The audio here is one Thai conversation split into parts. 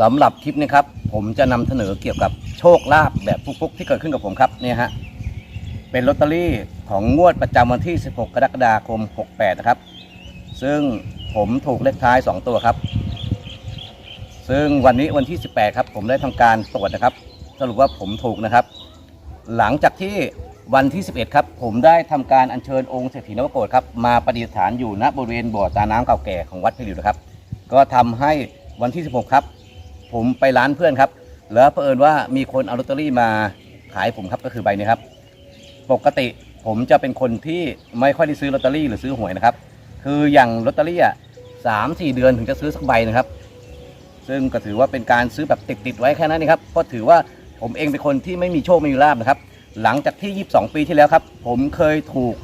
สำหรับคลิปนี้ครับ ผมจะนำเสนอเกี่ยวกับโชคลาภแบบฟุกๆที่เกิดขึ้นกับผมครับเนี่ยฮะเป็นลอตเตอรี่ของงวดประจำวันที่ 16 กรกฎาคม 68 นะครับ ซึ่งผมถูกเลขท้าย 2 ตัวครับ ซึ่งวันนี้วันที่ 18 ครับ ผมได้ทำการตรวจนะครับ สรุปว่าผมถูกนะครับ หลังจากที่วันที่ 11 ครับ ผมได้ทำการอัญเชิญองค์เศรษฐีนวโกฏครับ มาประดิษฐานอยู่ณบริเวณบ่อตาน้ำเก่าแก่ของวัดพิริวนะครับ ก็ทำให้วันที่ 16 ครับ ผมไปร้านเพื่อนครับ แล้วเผอิญว่ามีคนเอาลอตเตอรี่มาขายผมครับก็คือใบนี้ครับ ปกติผมจะเป็นคนที่ไม่ค่อยได้ซื้อลอตเตอรี่หรือซื้อหวยนะครับ คืออย่างลอตเตอรี่อะสามสี่เดือนถึงจะซื้อสักใบนะครับ ซึ่งก็ถือว่าเป็นการซื้อแบบติดๆไว้แค่นั้นเองครับเพราะถือว่าผมเองเป็นคนที่ไม่มีโชคไม่มีลาบนะครับ หลังจากที่ 22 ปีที่แล้วครับ ผมเคยถูก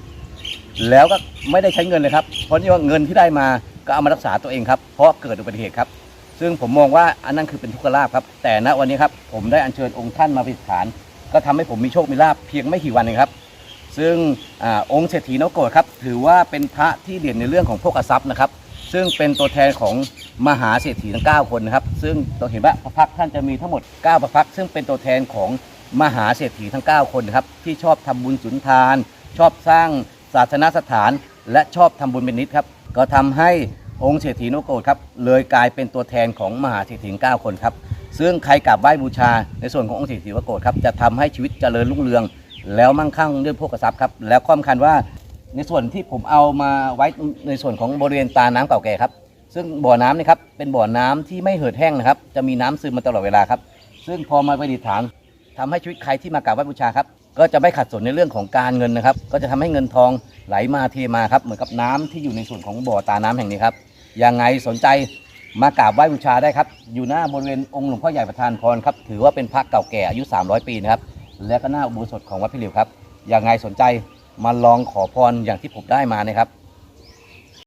แล้วก็ไม่ได้ใช้เงินเลยครับ เพราะนี่ว่าเงินที่ได้มาก็เอามารักษาตัวเองครับ เพราะเกิดอุบัติเหตุครับ ซึ่งผมมองว่าอันนั้นคือเป็นทุกขลาภครับ แต่ณวันนี้ครับผมได้อัญเชิญองค์ท่านมาประดิษฐาน ก็ทำให้ผมมีโชคมีลาภเพียงไม่กี่วันเองครับ ซึ่งอองค์เศรษฐีนวโกฏครับถือว่าเป็นพระที่เด่นในเรื่องของโภคทรัพย์นะครับ ซึ่งเป็นตัวแทนของมหาเศรษฐีทั้ง 9 คนนะครับ ซึ่งเราเห็นว่าพระพักท่านจะมีทั้งหมด 9 พระพักซึ่งเป็นตัวแทนของมหาเศรษฐีทั้ง 9 คนนะครับที่ชอบทำบุญสุนทาน ชอบสร้างศาสนสถาน และชอบทำบุญเป็นนิดครับก็ทำให้ องค์เศรษฐีนวโกฏครับเลยกลายเป็นตัวแทนของมหาเศรษฐี9คนครับซึ่งใครกราบไหว้บูชาในส่วนขององค์เศรษฐีนวโกฏครับจะทำให้ชีวิตเจริญรุ่งเรือง แล้วมั่งคั่งด้วยโภคทรัพย์ครับแล้วข้อสำคัญว่าในส่วนที่ผมเอามาไว้ในส่วนของบริเวณตาน้ำเก่าแก่ครับ ซึ่งบ่อน้ำนี่ครับเป็นบ่อน้ำที่ไม่เหือดแห้งนะครับ จะมีน้ำซึมมาตลอดเวลาครับ ซึ่งพอมาประดิษฐานทำให้ชีวิตใครที่มากราบไหว้บูชาครับ ก็จะไม่ขัดสนในเรื่องของการเงินนะครับ ก็จะทำให้เงินทองไหลมาเทมาครับเหมือนกับน้ำที่อยู่ในส่วนของบ่อตาน้ำแห่งนี้ครับยังไงสนใจมากราบไหว้บูชาได้ครับ อยู่หน้าบริเวณองค์หลวงพ่อใหญ่ประธานพรครับถือว่าเป็นพระเก่าแก่อายุ 300 ปีนะครับและก็หน้าอุโบสถของวัดพิริวครับยังไงสนใจมาลองขอพรอย่างที่ผมได้มานะครับ